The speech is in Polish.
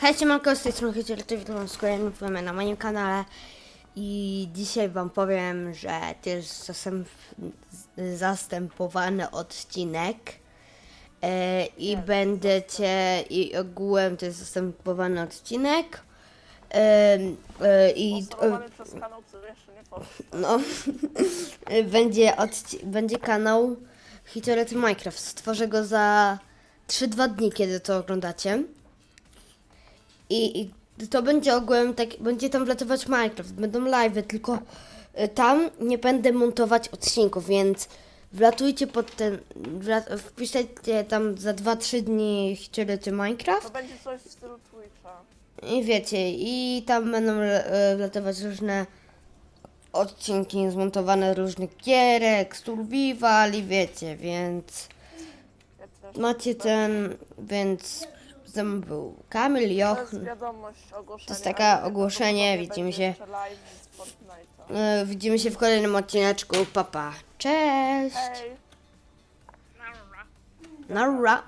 Hej, siemanko, z tej strony Hyciel, witam was kolejnym filmem na moim kanale i dzisiaj wam powiem, że to jest zastęp, zastępowany odcinek e, i będziecie, i ogółem to jest zastępowany odcinek e, e, i Osterowany przez kanał, który jeszcze nie poszedł. no, będzie, odci- będzie kanał Hitolety Minecraft. Stworzę go za 3-2 dni, kiedy to oglądacie. I, I to będzie ogółem tak, będzie tam wlatywać Minecraft, będą live, tylko y, tam nie będę montować odcinków, więc wlatujcie pod ten, wla- wpiszcie tam za 2-3 dni Hitolety Minecraft. To będzie coś w stylu Twitcha. I wiecie, i tam będą e, wlatywać różne odcinki zmontowane różnych gierek, survival i wiecie, więc macie ten, więc ze mną był Kamil, Joch, jest wiadomość, ogłoszenie. To jest takie ale ogłoszenie, widzimy się. e, widzimy się w kolejnym odcineczku, papa, cześć, Hej! nara.